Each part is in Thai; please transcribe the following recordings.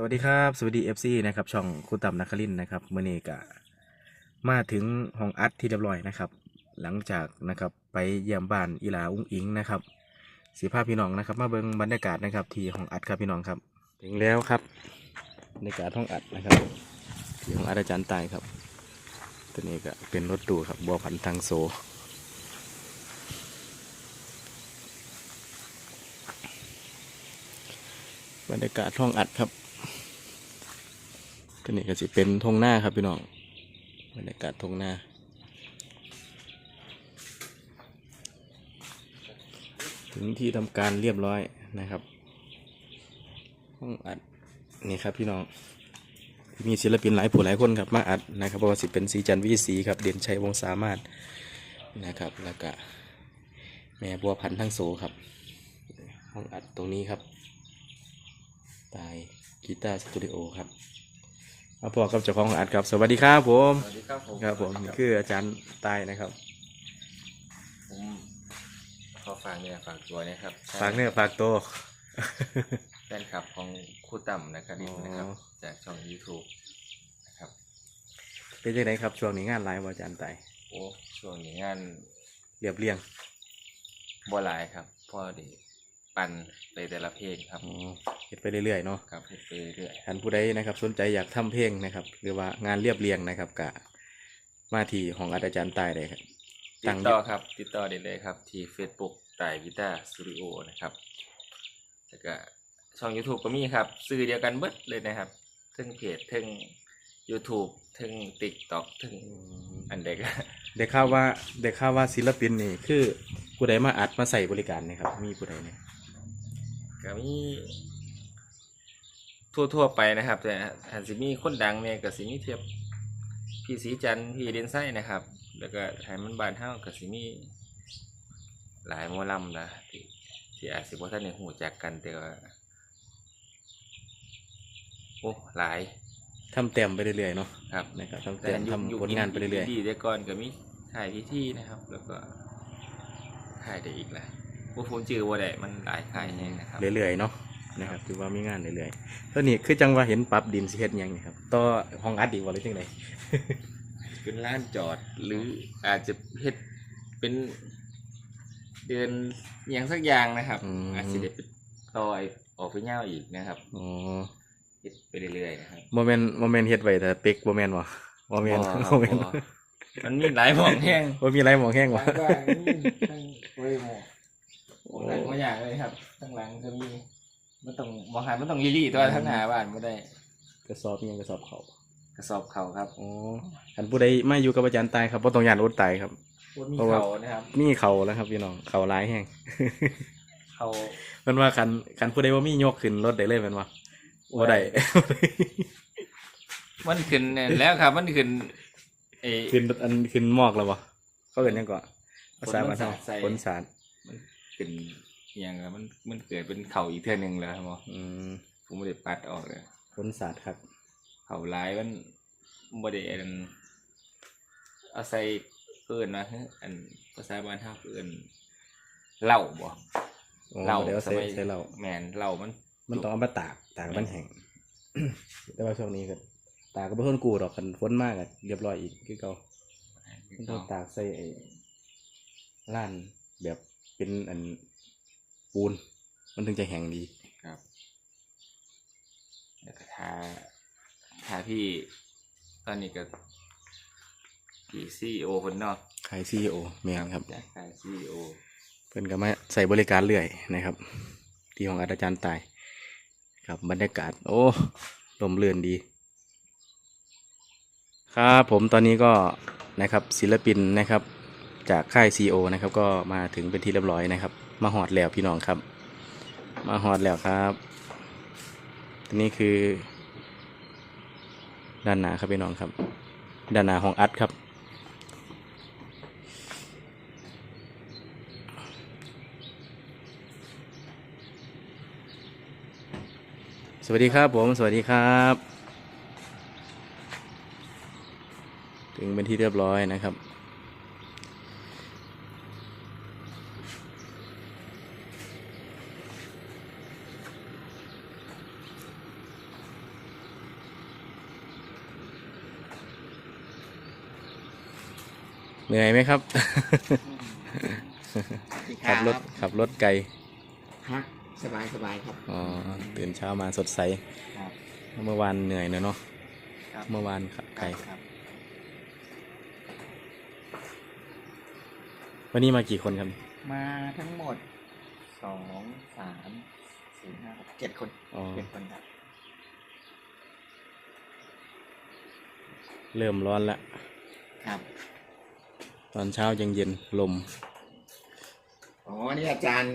สวัสดีครับ สวัสดี FC นะครับ ช่องครูต่ำนักคลินทร์นะครับเมื่อนี้ก็มาถึงห้องอัดที่เรียบร้อยนะครับ หลังจากนะครับไปเยี่ยมบ้านอีหลาอุ้งอิงนะครับสีภาพพี่น้องนะครับ มาเบิ่งบรรยากาศนะครับ ที่ห้องอัดครับพี่น้องครับ ถึงแล้วครับบรรยากาศห้องอัดนะครับที่ห้องอัดอาจารย์ตายครับ ตัวนี้ก็เป็นรถตู้ครับบัวพันธ์ทางโซบรรยากาศห้องอัดครับ ตัวนี้ก็จะเป็นทงหน้าครับพี่น้องบรรยากาศทงหน้าถึงที่ทำการเรียบร้อยนะครับ ห้องอัดนี่ครับพี่น้องมีศิลปินหลายผู้หลายคนครับมาอัดนะครับเพราะว่าสิเป็นสีจันวิสีครับเด่นชัยวงสามารถนะครับ แล้วก็แม่บัวพันธ์ทั้งโสครับ ห้องอัดตรงนี้ครับ ตายกีตาร์สตูดิโอครับ มาพอกับเจ้าของอัดครับ สวัสดีครับผมสวัสดีครับผมครับผมนี่คืออาจารย์ตายนะครับผมขอฝากเนี่ยฝากตัวนะครับฝากเนื้อฝากตัวแฟนคลับของครูต่ำนะครับนิดนะครับอ๋อจากช่อง YouTube นะครับเป็นยังไงครับช่วงนี้งานไลฟ์อาจารย์ตายโอ้ช่วงนี้งานเรียบเรียงบ่หลายครับพ่อดี ปั่นไปแต่ละเพลงครับอ๋อเฮ็ดไปเรื่อยๆเนาะครับไปเรื่อยท่านผู้ใดนะครับ สนใจอยากทำเพลงนะครับ หรือว่างานเรียบเรียงนะครับกะมาที่ของอาจารย์ตายได้ครับ ๆติตั้ดง ต่อครับ ติดต่อได้เลยครับ ที่ Facebook ตายกีตาร์สตูดิโอนะครับแล้วก็ช่อง YouTube ก็มีครับสื่อเดียวกันเบิดเลยนะครับทั้งเพจทั้ง YouTube ทั้ง TikTok ทั้งอันเด็กได้ข่าวว่าได้ข่าวว่าศิลปินนี่คือผู้ใดมาอัดมาใส่บริการนะครับ มีผู้ใดเนี่ย ก็มีทั่วๆไปนะครับ แต่อาจสิมีคนดังเนี่ยก็สิมีเทียบพี่สีจันทร์พี่เดนไส้นะครับ แล้วก็ไทยมันบานเฮาก็สิมีหลายหมอลำนะที่ที่อาจสิบ่ทันได้ฮู้จักกันแต่ว่าโอ้หลายทำแต้มไปเรื่อยๆเนาะครับนะครับทำแต่แต้มยุคทำยุคผลงานไปเรื่อยดีแต่ก่อนก็มีถ่ายพิธีนะครับ แล้วก็ถ่ายได้อีกแหละพ วกผมจือว่าได้มันหลายค่ายแน่นะครับๆเรื่อยๆเนาะนะครับถือว่ามีงานเรื่อยๆตัวนี้คือจังว่าเห็นปรับดินสิเฮ็ดหยังนี่ครับต่อห้องอัดอีกว่าหรือจังได เป็นร้านจอดหรืออาจจะเฮ็ดเป็น เดินอหย่างสักอย่างนะครับอืม อาจจะได้ไปต่อยออกไปเง่าอีกนะครับอ๋อเฮ็ดไปเรื่อยๆนะครับโมเมนต์โมเมนต์เฮ็ดไว้แต่เป็กบ่แม่นบ่บ่แม่นบ่ครับบ่แม่นบ่มันมีหลายหม่องแห้งบ่มีอะไรหมองแห้งหวะลังก็มีทั้งเว้ยหมอ หลังมาอย่างเลยครับทั้งหลังก็มีมันต้องบางหันมันต้องลี่ๆตัวทั้งหน้าบ้านไม่ได้ กระสอบยังกระสอบเขากระสอบเขาครับอ๋อคันผู้ใดมาอยู่กับอาจารย์ตายครับบ่ต้องยานอดตายครับเพราะว่าเขานะครับมีเขาแล้วครับพี่น้องเขาหลายแห้งเขาเพิ่นว่าคันคันผู้ใดบ่ามียกขึ้นรถได้เลยม่นบ่บ่ได้มันขึ้นแล้วครับ มันขึ้นเอขึ้นอันขึ้นหมอกแล้วบ่เขาเอิ้นยังก่อนภาษาบ้านเฮาฝนสาด ใส่ฝนสาดมันขึ้นอหย่างอะมันมันเกิดเป็นเขาอีกเท่านึงแล้วครับหมออืมผมไม่ได้ปัดออกเลยฝนสาดครับ เขาหลายมันบ่ได้อันเอาใส่เอิ้นนะอันภาษาบ้านเฮาเอิ้นเหล้าบ่โอ้เหล้าเดี๋ยวสใส่มัยใส่เหล้าแมนเหล้ามัน มันต้องเอามาตากตากมันแห้งแต่ว่าช่วงนี้ก็ตากก็บ่ทนกูดอกคันฝนมากก็เรียบร้อยอีกคือเก่ามันต้องตากใส่ไอ้ล้านแบบ เป็นอันปูน มันถึงจะแห้งดีครับแล้วก็ทาทาที่ตอนนี้ก็ที่ซีโอคนเนอกขายซีโอแม่นครับจากขายซีโอเพิ่นก็มาใส่บริการเรื่อยนะครับ ที่ของอาจารย์ตายครับบรรยากาศ โอ้ลมเลื่อนดี ครับผมตอนนี้ก็นะครับศิลปินนะครับ จากค่ายซีโอนะครับ ก็มาถึงเป็นที่เรียบร้อยนะครับ มาหอดแล้วพี่น้องครับ มาหอดแล้วครับอันนี้คือ ด้านหน้าครับพี่น้องครับ ด้านหน้าของอัดครับ สวัสดีครับผม สวัสดีครับ ถึงเป็นที่เรียบร้อยนะครับ เหนื่อยไหมครับคขับรถขับรถไกลครับสบายสบายครับ อ๋อ ตื่นเช้ามาสดใสครับเมื่อวานเหนื่อยนะเนาะครับเมื่อวานขับไกลครับวันนี้มากี่คนครับ มาทั้งหมดสองสามสี่ห้าหกเจ็ดคนอ๋อเจ็ดคนครับ เริ่มร้อนแล้วครับ ตอนเช้ายังเย็นลม อ๋อ นี่อาจารย์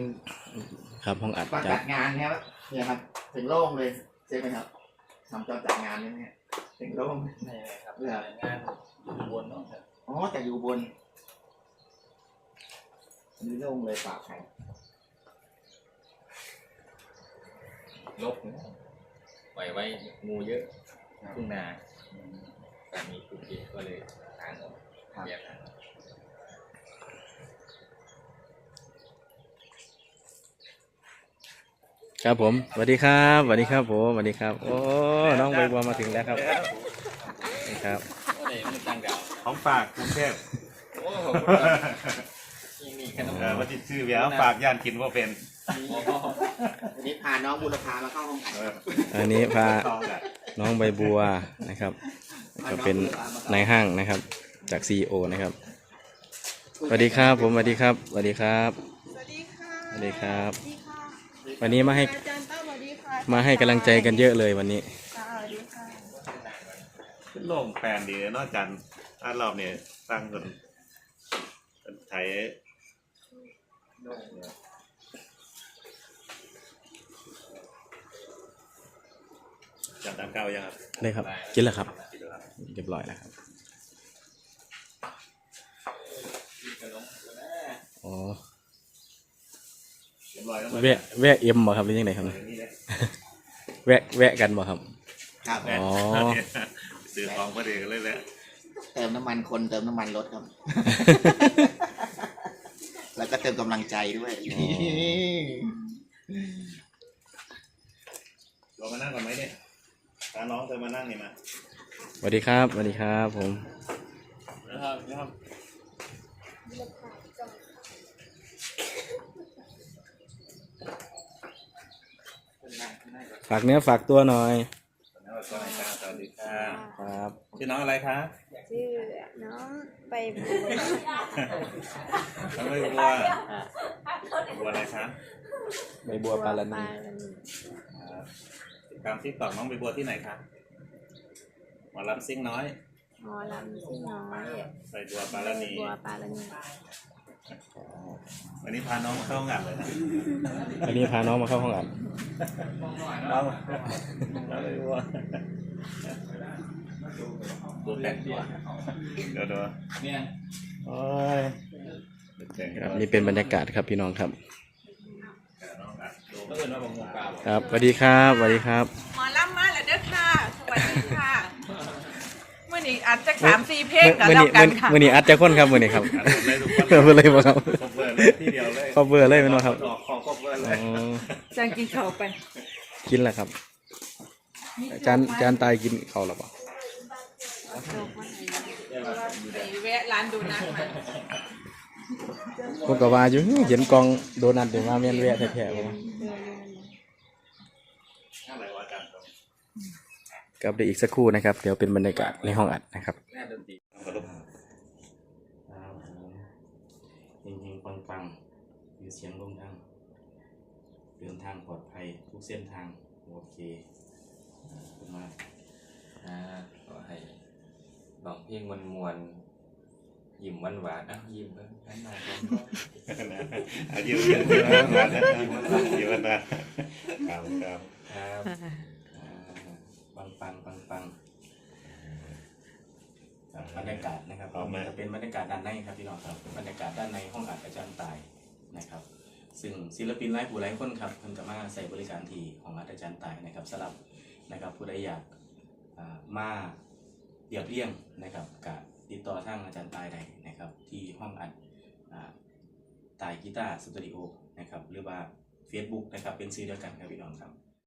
ครับห้องอัดประจัจัดดงานครับเนี่ยครับถึงโล่งเลยใช่ไหมครับทำตอนจัดงานเนี่ยถึงโล่งนี่ครับเหรองานอยู่บนเนาะครับอ๋อแต่อยู่บนอันนี้โล่งเลยเปล่าใครลบนะปล่อยไว้งูเยอะทุ่งนาสามีคุณเกก็เลยทางออกครับแยกทางออก ครับผมสวัสดีครับสวัสดีครับผมสวัสดีครับ โอ้น้องใบบัวมาถึงแล้วครับนี่ครับโอ้ยมันตั้งดาวของฝากกรุงเทพโอ้ขอบคุณครับนี่นี่ขนมเออมาติดชื่อเบียร์ฝากย่านกินว่าเป็นวันนี้พาน้องบุรพามาเข้าห้องอัดเอออันนี้พาทองอะน้องใบบัวนะครับก็เป็นนายห้างนะครับ จากซีอนะครับสวัสดีครับผมสวัสดีครับสวัสดีครับสวัสดีค่ะสวัสดีครับส วัสดีค่ะวันนี้มาให้อาจารย์ต้าสวัสดีค่ะมาให้กำลังใจกันเยอะเลยวันนี้ ค่ะสวัสดีค่ะขึ้นโล่งแฟนดีเนอกจากอันรอบเนี่ยตั้งคนคนไทยจัดตามเก้ายังครับได้ครับ กินแล้วครับกินแล้วครับเรียบร้อยแล้วครับ อ๋อเรียบร้อย แล้วแวะแวะเอ็มบ่ครับหรือยังไงครับเนี่ยนี่เลยแวะแวะกันบ่ครับ ครับแม่อ๋อ ซื้อของพอดีกันเลยแหละเติมน้ำมันคนเติมน้ำมันรถครับ แล้วก็เติมกำลังใจด้วยลองมานั่งก่อนไหมเนี่ยพาน้องเธอมานั่งนี่มาสวัสดีครับสวัสดีครับผมนะครับนะครับากเนื้อฝากตัวหน่อยสวัสดีครับสวัสดีค่ะครับชื่อน้องอะไรคะชื่อน้องไปบัวน้องใบบัวบัวอะไรคะใบบัวปาลานีปาลานีติดตามที่ต่อน้องใบบัวที่ไหนคะหมอลำซิ่งน้อยหมอลำซิ่งน้อยใส่บัวปาลานีบัวปาลานี วันนี้พาน้องมาเข้าห้องอัดเลยนะอันนี้พาน้องมาเข้าห้องอัดน้องน้องใบบัวดูแต่งตัวเดี๋ยวดูเนี่ยโอ้ยแต่งครับนี่เป็นบรรยากาศครับพี่น้องครับน้องอัดดูก็เอินว่าบางงูปลาบอกครับสวัสดีครับสวัสดีครับ หมอลำมาแล้วเด้อค่ะ สวัสดีค่ะเมื่อ นี้อาจจะสามสี่เพลงกันมื่อแล้วนี้กันค่ะมื่อนี้อัดจะคนครับมื่อนี้ครับอัดหมดเลยทุกคนเพื่อเลยบ่ครับครบเบอร์เลยที่เดียวเลยครอบเบอร์เลยเป็นบ่ครับออกของครบเบอร์เลอ๋ยอจังกินข้าวไป กินแล้วครับอาจารย์อาจารย์ตายกินข้าวแล้วป่ะไปแวะร้านดูนักมาผมก็ว่าอยู่เห็นกล่องโดนัทเดี๋ยวมาเมียนแวะแท้ๆบ่วะ อะไรวะอาจารย์ ครับเดี๋ยวอีกสักครู่นะครับ เดี๋ยวเป็นบรรยากาศในห้องอัดนะครับแม่นตรีกระลุกเฮงๆปังๆมีเสียงลมทางเดินทางปลอดภัยทุกเส้นทางโอเคขอบคุณมาขอให้ลองเพลงมวนมวนยิ้มหวานหวานอ้าวยิ้มเพิ่นอันมาก่อนอายุเยอะๆนะอยู่กันนครับครับครับ ปังปังปังปังครับบรรยากาศนะครับจะเป็นบรรยากาศด้านในครับพี่น้องครับบรรยากาศด้านในห้องอัดอาจารย์ตายนะครับ ซึ่งศิลปินหลายผู้หลายคนครับเพิ่นก็มาใส่บริการที่ของอาจารย์ตายนะครับสำหรับนะครับผู้ใดอยากอ่ามาเรียบเรียงนะครับกับติดต่อทางอาจารย์ตายได้นะครับ ที่ห้องอัดอ่าตายกีตาร์สตูดิโอนะครับหรือว่า Facebook นะครับเป็นซื้อเดียวกันครับพี่น้องครับ